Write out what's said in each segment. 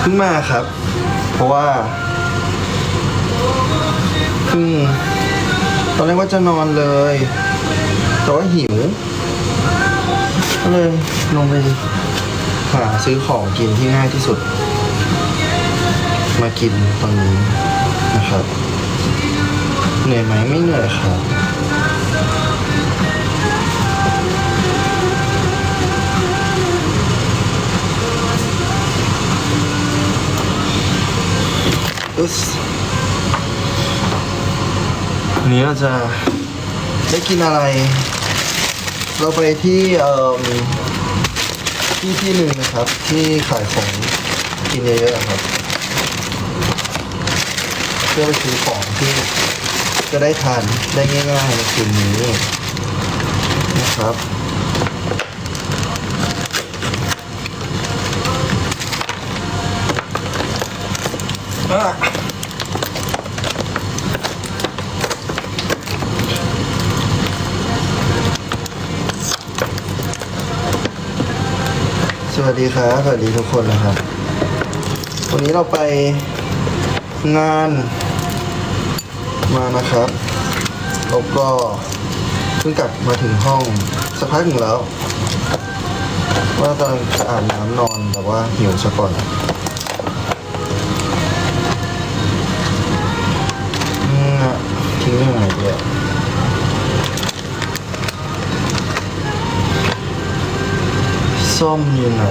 เพิ่งมาครับ เพราะว่าเพิ่งตอนแรกว่าจะนอนเลย แต่ว่าหิว ก็เลยลงไปหาซื้อของกินที่ง่ายที่สุด มากินตอนนี้นะครับ เหนื่อยไหมไม่เหนื่อยครับ อึสวันนี้เราจะได้กินอะไร เราไปที่เอ่อที่ที่หนึ่งนะครับ ที่ขายของกินเยอะๆครับเพื่อไปซื้อของที่จะได้ทานได้ง่ายๆในคืนนี้นะครับอะ วัสดีครับสวัสดีทุกคนนะครับ วันนี้เราไปงานมานะครับแล้วก็เพิ่งกลับมาถึงห้องสักพักหนึ่งแล้ว ว่าตอนจะอาบน้ำนอนแต่ว่าหิวซะก่อน ส้มอยู่ไหน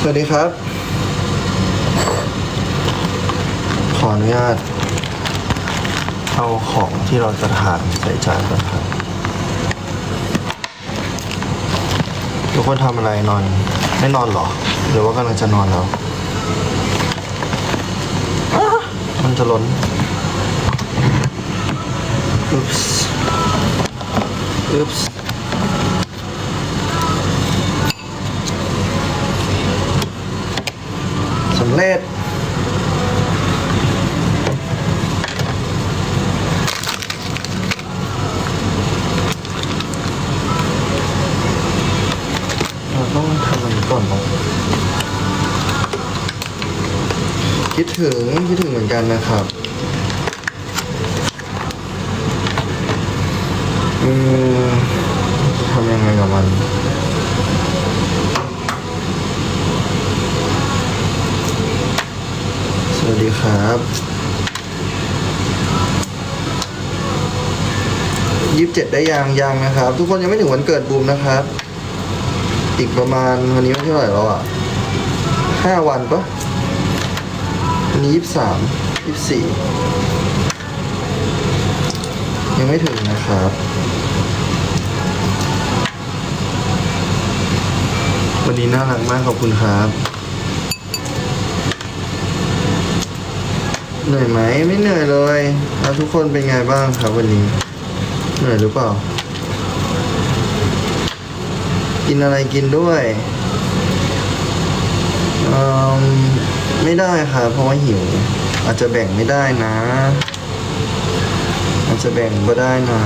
สวัสดีครับ ขออนุญาต เอาของที่เราจะทานใส่จานก่อนครับ ทุกคนทำอะไรนอน ไม่นอนหรอ หรือว่ากำลังจะนอนแล้วมันจะล้นอุ๊บส์อุ๊บส์สำเร็จ เราต้องทำอันนี้ก่อนเนาะคิดถึงคิดถึงเหมือ นกันนะครับ อืมทำยังไงกับมันสวัสดีครับยี่สิบเจ็ดได้ยังยังนะครับ ทุกคนยังไม่ถึงวันเกิดบูมนะครับ อีกประมาณวันนี้วันที่เท่าไหร่แล้วอะห้าวันปะวันนี้ยี่สิบสาม ยี่สิบสี่ยังไม่ถึงนะครับ วันนี้น่ารักมากขอบคุณครับเหนื่อยไหมไม่เหนื่อยเลยแล้วทุกคนเป็นไงบ้างครับวันนี้ เหนื่อยหรือเปล่า กินอะไรกินด้วยเอิ่มไม่ได้ครับเพราะว่าหิว อาจจะแบ่งไม่ได้นะ อาจจะแบ่งก็ได้นะ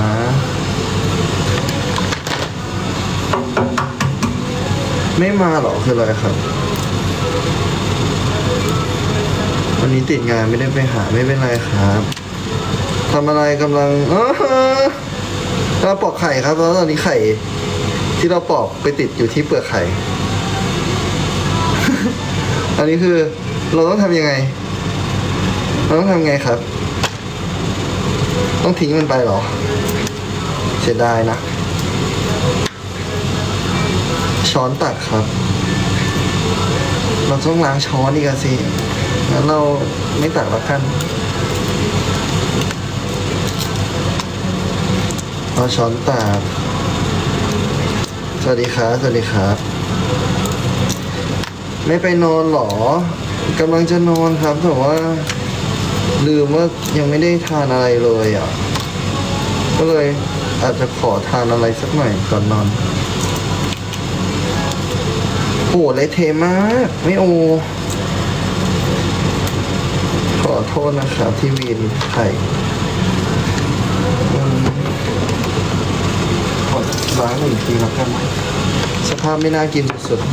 ไม่มาหรอคืออะไรครับ วันนี้ติดงานไม่ได้ไปหาไม่เป็นไรครับทำอะไรกำลังเราปอกไข่ครับแล้วตอนนี้ไข่ ที่เราปอกไปติดอยู่ที่เปลือกไข่ อันนี้คือเราต้องทำยังไง เราต้องทำไงครับ ต้องทิ้งมันไปเหรอ เสียดายนะ ช้อนตักครับ เราต้องล้างช้อนอีกสิงั้นเราไม่ตักล้วกันเราช้อนตักสวัสดีครับสวัสดีครับ ไม่ไปนอนเหรอกำลังจะนอนครับแต่ว่า ลืมว่ายังไม่ได้ทานอะไรเลยอะ ก็เลยอาจจะขอทานอะไรสักหน่อยก่อนนอนโหเละเทมาก ไม่โอ ขอโทษนะครับที่วีนไข่ขอล้างหนึ่งทีแล้วกันสภาพไม่น่ากินสุดๆ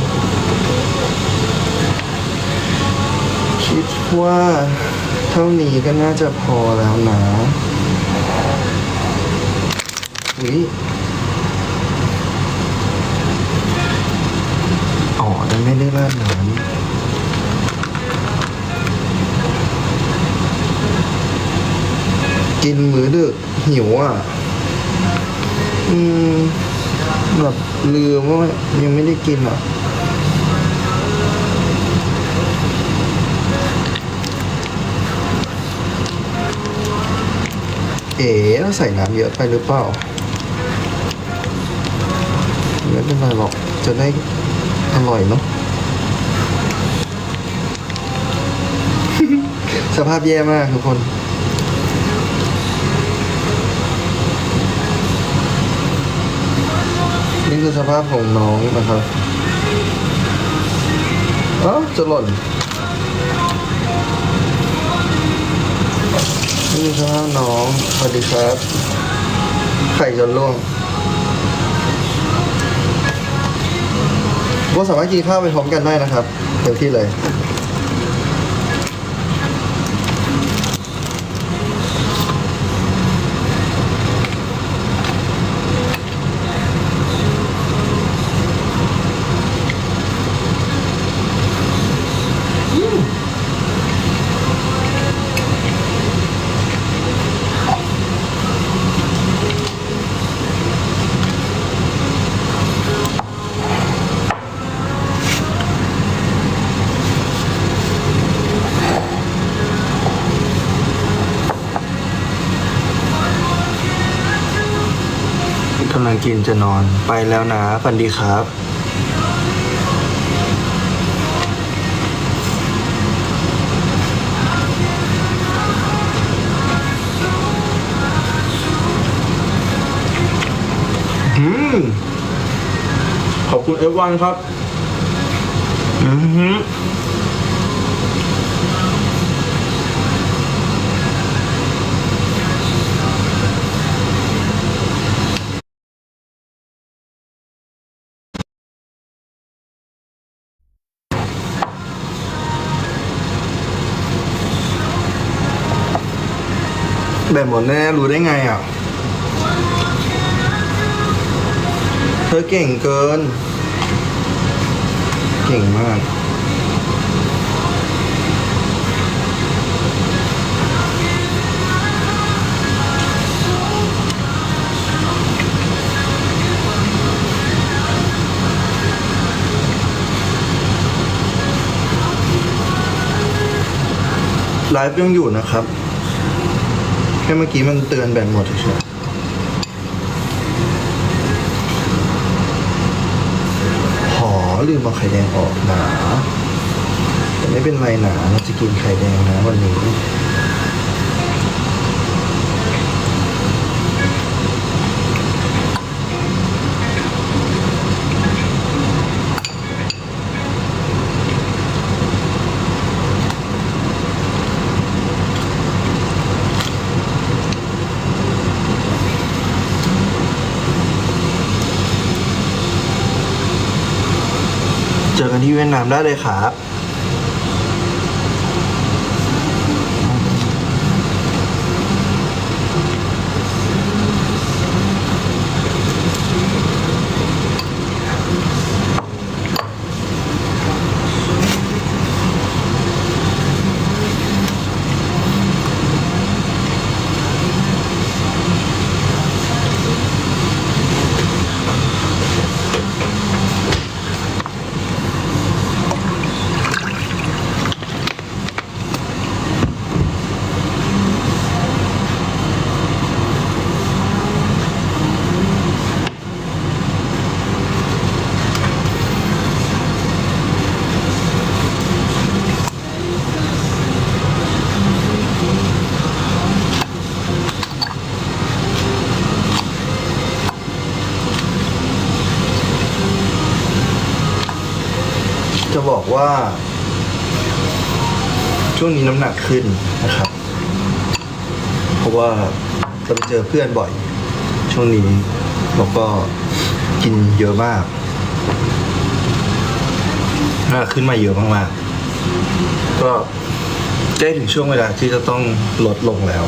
คิดว่า ท่านี้ก็น่าจะพอแล้วนะวิอ๋อแต่ไม่ได้ราดน้ำกินมื้อดึกหิวอะ อืม แบบลืมว่ายังไม่ได้กินอะ เอ๋เราใส่น้ำเยอะไปหรือเปล่าไม่เป็นไรหรอกจะได้อร่อยเนาะสภาพแย่มากทุกคนนี่คือสภาพของน้องนะครับอ๋อจะหล่น พี่ครับน้องสวัสดีครับ ไข่จนล่วงก็สามารถกินข้าวไปพร้อมกันได้นะครับเต็มที่เลย กินจะนอน ไปแล้วนะฝันดีครับอืมขอบคุณเอฟวันครับ อือ แบบหมดแน่รู้ได้ไงอะ เธอเก่งเกิน เก่งมากไลฟ์ยังอยู่นะครับ ค่เมื่อกี้มันเตือนแบตหมดเฉยๆหอลืมเอาไข่แดงออกหนา แต่ไม่เป็นไรหนาเราจะกินไข่แดงนะวันนี้ เจอกันที่เวียดนามได้เลยครับ ว่า ช่วงนี้น้ำหนักขึ้นนะครับ เพราะว่าจะไปเจอเพื่อนบ่อย ช่วงนี้แล้วก็กินเยอะมากน้ำหนักขึ้นมาเยอะมากๆก็ใกล้ถึงช่วงเวลาที่จะต้องลดลงแล้ว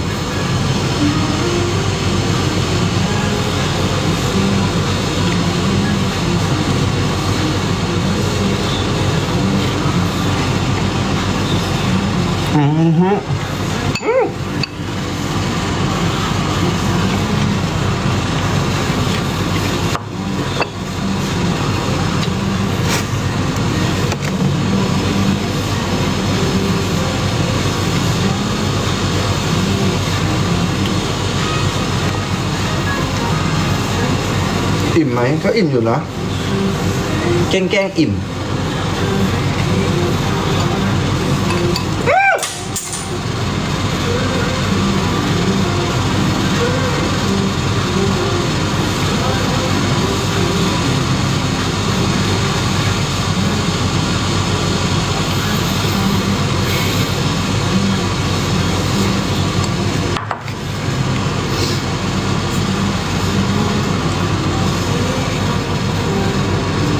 อิ่มไหมก็อิ่มอยู่นะแกล้งแกล้งอิ่ม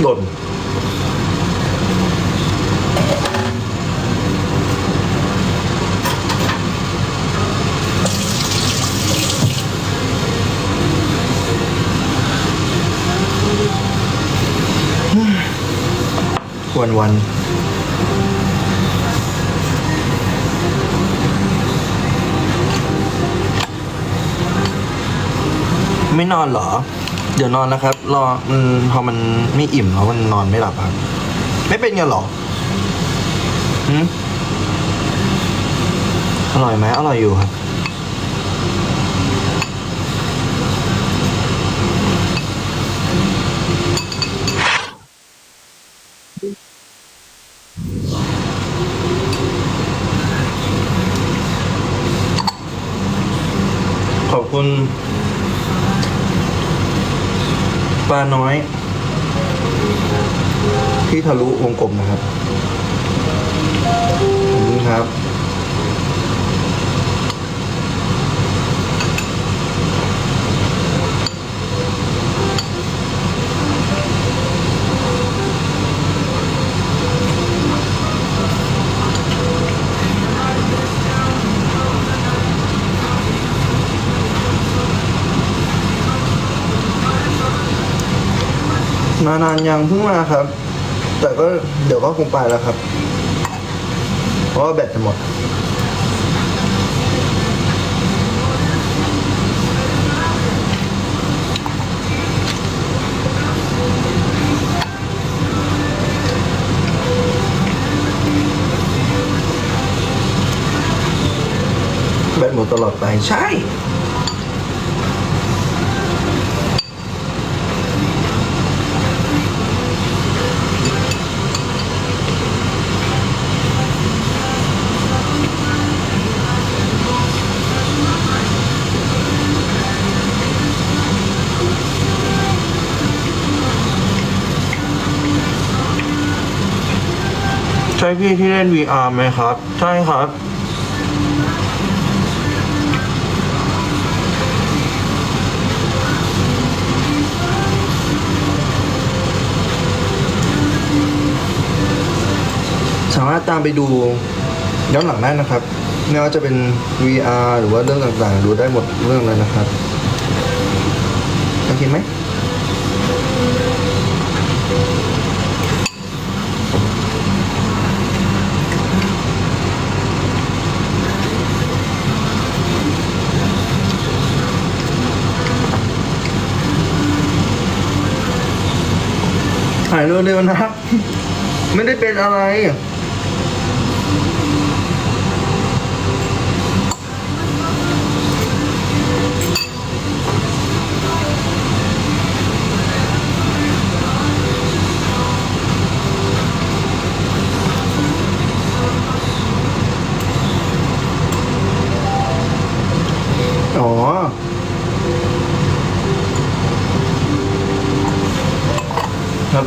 หล่นวันวันๆไม่นอนเหรอ เดี๋ยวนอนนะครับ รอมันพอมันไม่อิ่มแล้วมันนอนไม่หลับครับ ไม่เป็นไงหรอหืมอร่อยไหมอร่อยอยู่ครับ ขอบคุณ ปลาน้อย ที่ทะลุวงกลมนะครับขอบคุณครับ มานานยังเพิ่งมาครับ แต่ก็เดี๋ยวก็คงไปแล้วครับ เพราะว่าแบตจะหมด แบตหมดตลอดไปใช่ พี่ที่เล่น VR ไหมครับ ใช่ครับ สามารถตามไปดูย้อนหลังได้นะครับ ไม่ว่าจะเป็น VR หรือว่าเรื่องต่างๆ ดูได้หมดเรื่องเลยนะครับ โอเคไหม หายเร็วๆนะครับ ไม่ได้เป็นอะไร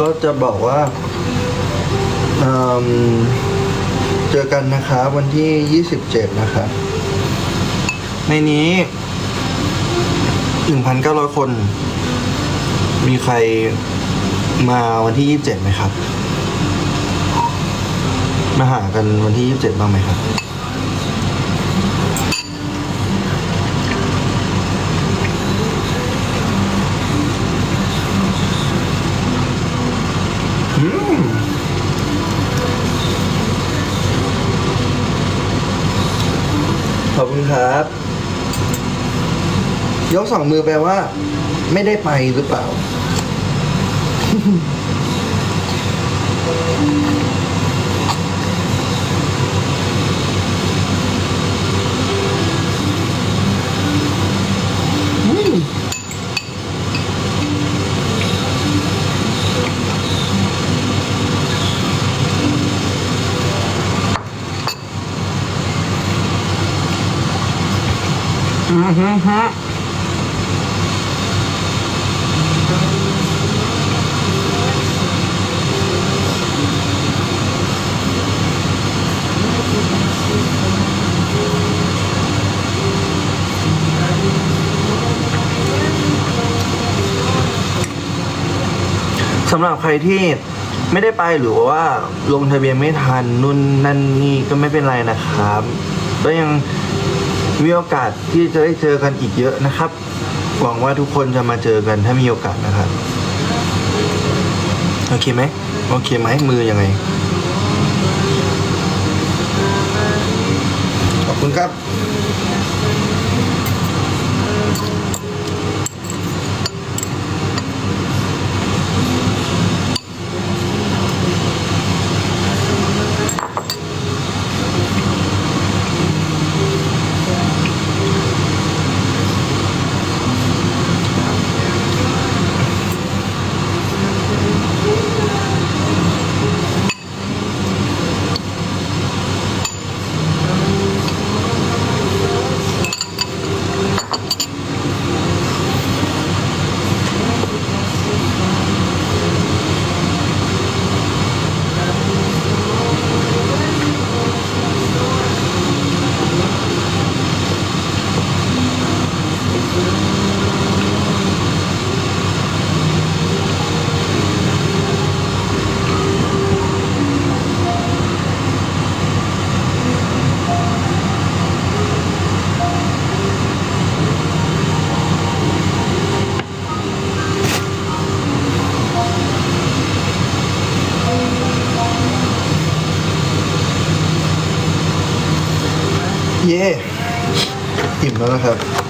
ก็จะบอกว่าเเจอกันนะครับวันที่ 27 นะครับในนี้ 1,900 คน มีใครมาวันที่ 27ไหมครับ มาหากันวันที่ 27 บ้างไหมครับ ขอบคุณครับ ยกสองมือแปลว่า ไม่ได้ไปหรือเปล่า อืมฮึฮะสำหรับใครที่ไม่ได้ไปหรือว่าลงทะเบียนไม่ทันนู่นนั่นนี่ก็ไม่เป็นไรนะครับ ก็ยัง มีโอกาสที่จะได้เจอกันอีกเยอะนะครับ หวังว่าทุกคนจะมาเจอกันถ้ามีโอกาสนะครับ โอเคไหมโอเคไหมมือยังไง ขอบคุณครับ อิ่ม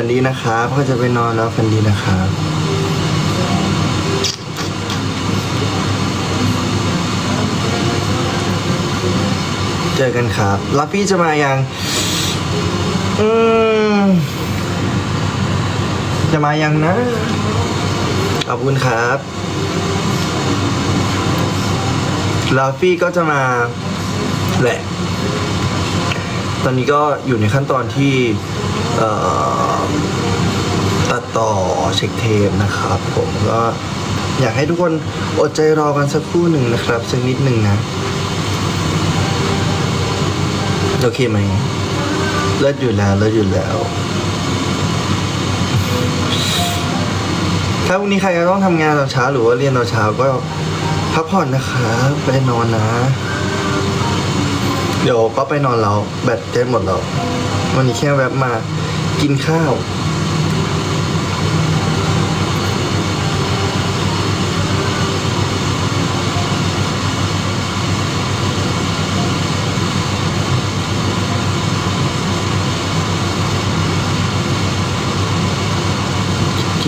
ฝันดีนะครับก็จะไปนอนแล้วฝันดีนะครับเจอกันครับลัฟฟี่จะมายัง อืม จะมายังนะ ขอบคุณครับลัฟฟี่ก็จะมาแหละ ตอนนี้ก็อยู่ในขั้นตอนที่ เอ่อ ต่อเช็คเทปนะครับ ผมก็อยากให้ทุกคนอดใจรอกันสักครู่หนึ่งนะครับสักนิดหนึ่งนะ โอเคไหมเลิศอยู่แล้วเลิศอยู่แล้ว ถ้าพรุ่งนี้ใครจะต้องทำงานตอนเช้าหรือว่าเรียนตอนเช้าก็พักผ่อนนะครับไปนอนนะ เดี๋ยวก็ไปนอนแล้วแบตเต็มหมดแล้ว วันนี้แค่แวบมากินข้าว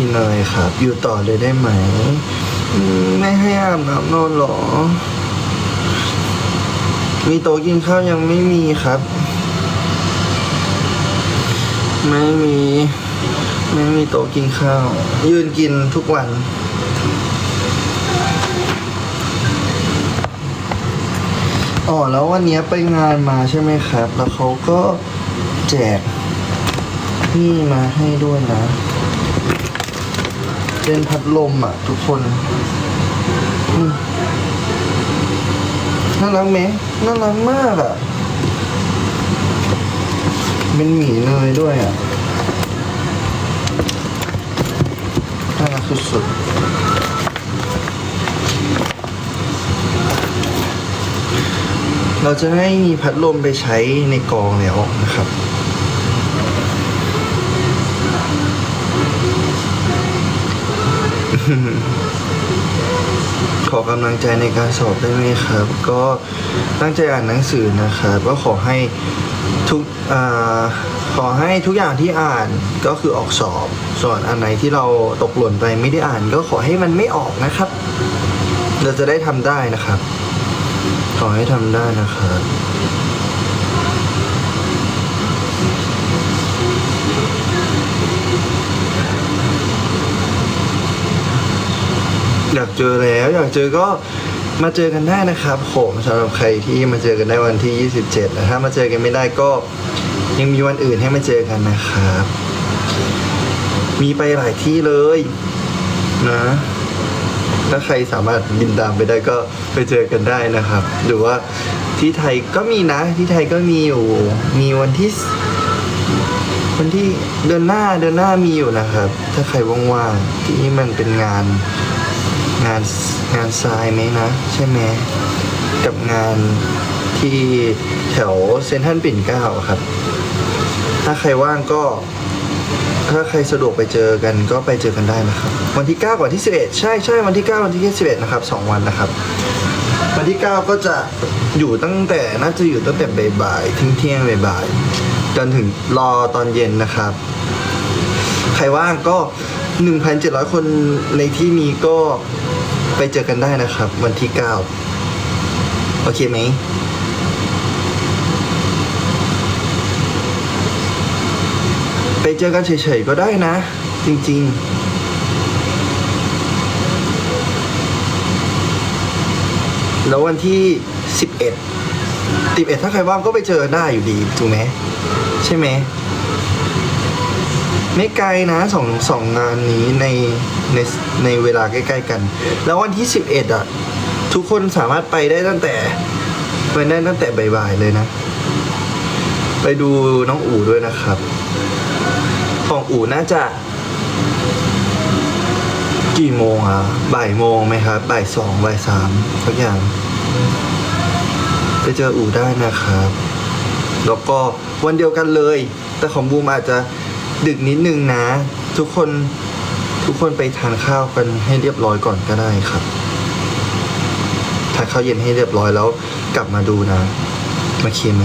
พี่เนยครับ อยู่ต่อเลยได้ไหม ไม่ให้อาบน้ำนอนหรอ มีโต๊ะกินข้าวยังไม่มีครับ ไม่มี ไม่มีโต๊ะกินข้าว ยืนกินทุกวันอ๋อแล้ววันนี้ไปงานมาใช่ไหมครับ แล้วเขาก็แจกนี่มาให้ด้วยนะ เป็นพัดลมอะ ทุกคนน่ารักไหมน่ารักมากอะ เป็นหมีเนยด้วยอะน่ารักสุดๆเราจะไม่มีพัดลมไปใช้ในกองแล้วนะครับ ขอกำลังใจในการสอบได้ไหมครับ ก็ตั้งใจอ่านหนังสือนะครับก็ขอให้ทุกอขอให้ทุกอย่างที่อ่านก็คือออกสอบ ส่วนอันไหนที่เราตกหล่นไปไม่ได้อ่าน ก็ขอให้มันไม่ออกนะครับ เราจะได้ทำได้นะครับ ขอให้ทำได้นะครับ อยากเจอแล้ว อยากเจอก็มาเจอกันได้นะครับ ผมสำหรับใครที่มาเจอกันได้วันที่ 27นะถ้ามาเจอกันไม่ได้ก็ยังมีวันอื่นให้มาเจอกันนะครับ มีไปหลายที่เลยนะถ้าใครสามารถบินตามไปได้ก็ไปเจอกันได้นะครับ หรือว่าที่ไทยก็มีนะ ที่ไทยก็มีอยู่ มีวันที่วันที่เดือนหน้าเดือนหน้ามีอยู่นะครับ ถ้าใครว่างๆที่มันเป็นงาน งานงานทรายไหมนะ ใช่ไหมกับงานที่แถวเซนทรัลปิ่นเกล้าครับ ถ้าใครว่างก็ ถ้าใครสะดวกไปเจอกันก็ไปเจอกันได้นะครับ วันที่ 9กับวันที่ 11 ใช่ใช่วันที่ 9 วันที่11นะครับสองวันนะครับ วันที่ 9 ก็จะอยู่ตั้งแต่น่าจะอยู่ตั้งแต่บ่ายๆทิ้งเที่ยงๆบ่ายๆจนถึงรอตอนเย็นนะครับ ใครว่างก็ 1,700 คนในที่นี้ก็ไปเจอกันได้นะครับ วันที่ 9 โอเคไหมไปเจอกันเฉยๆก็ได้นะ จริงๆแล้ววันที่ 11 11 ถ้าใครว่างก็ไปเจอได้อยู่ดี ถูกไหม ใช่ไหม ไม่ไกลนะสองสองงานนี้ในในในเวลาใกล้ ๆ กัน แล้ววันที่ 11อะ ทุกคนสามารถไปได้ตั้งแต่ไปได้ตั้งแต่บ่ายๆเลยนะ ไปดูน้องอู๋ด้วยนะครับ ของอู๋น่าจะ กี่โมงอะบ่ายโมงไหมครับบ่ายสองบ่ายสามทุกอย่าง ไปเจออู๋ได้นะครับ แล้วก็วันเดียวกันเลย แต่ของบูมอาจจะ ดึกนิดนึงนะ ทุกคนทุกคนไปทานข้าวกันให้เรียบร้อยก่อนก็ได้ครับทานข้าวเย็นให้เรียบร้อยแล้วกลับมาดูนะมาเคียร์ไหม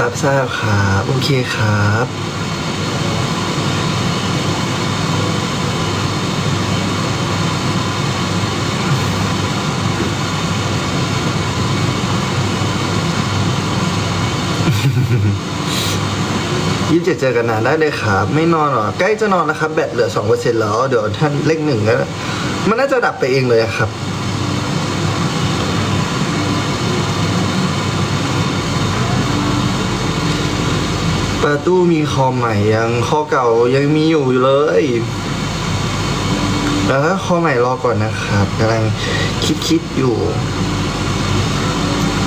รับทราบครับ โอเคครับ ยี่เจ็ดเจอกันนานได้เลยครับ ไม่นอนหรอ ใกล้จะนอนแล้วครับ แบตเหลือสองเปอร์เซ็นต์แล้ว เดี๋ยวท่านเลขหนึ่งก็มันน่าจะดับไปเองเลยครับประตูมีคอมใหม่ยังข้อเก่ายังมีอยู่เลยแล้วถ้าข้อใหม่รอก่อนนะครับกำลังคิดคิดอยู่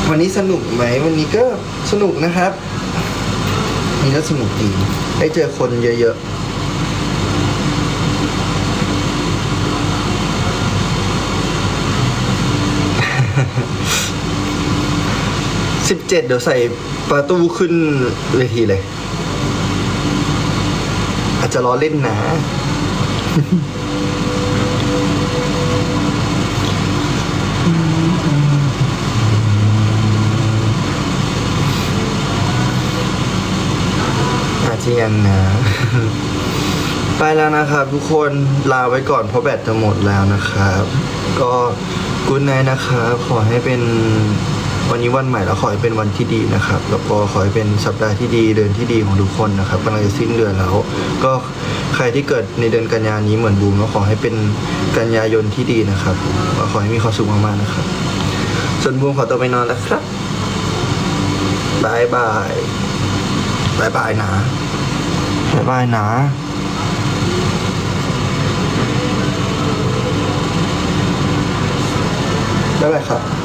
วันนี้สนุกไหมวันนี้ก็สนุกนะครับ วันนี้ก็สนุกดีได้เจอคนเยอะๆสิบเจ็ดเดี๋ยวใส่ประตูขึ้นเวทีเลย อาจจะล้อเล่นนะ เเจียงนะ ไปแล้วนะครับทุกคนลาไว้ก่อนเพราะแบตจะหมดแล้วนะครับ ก็กุ๊ดไนนะครับ ขอให้เป็นวันนี้วันใหม่แล้วขอให้เป็นวันที่ดีนะครับ แล้วก็ขอให้เป็นสัปดาห์ที่ดีเดือนที่ดีของทุกคนนะครับกำลังจะสิ้นเดือนแล้ว ก็ใครที่เกิดในเดือนกันยานี้เหมือนบูมก็ขอให้เป็นกันยายนที่ดีนะครับก็ขอให้มีความสุขมากๆนะครับ ส่วนบูมขอตัวไปนอนแล้วครับบายบายบายบายนะ บายนะบ๊ายบายครับ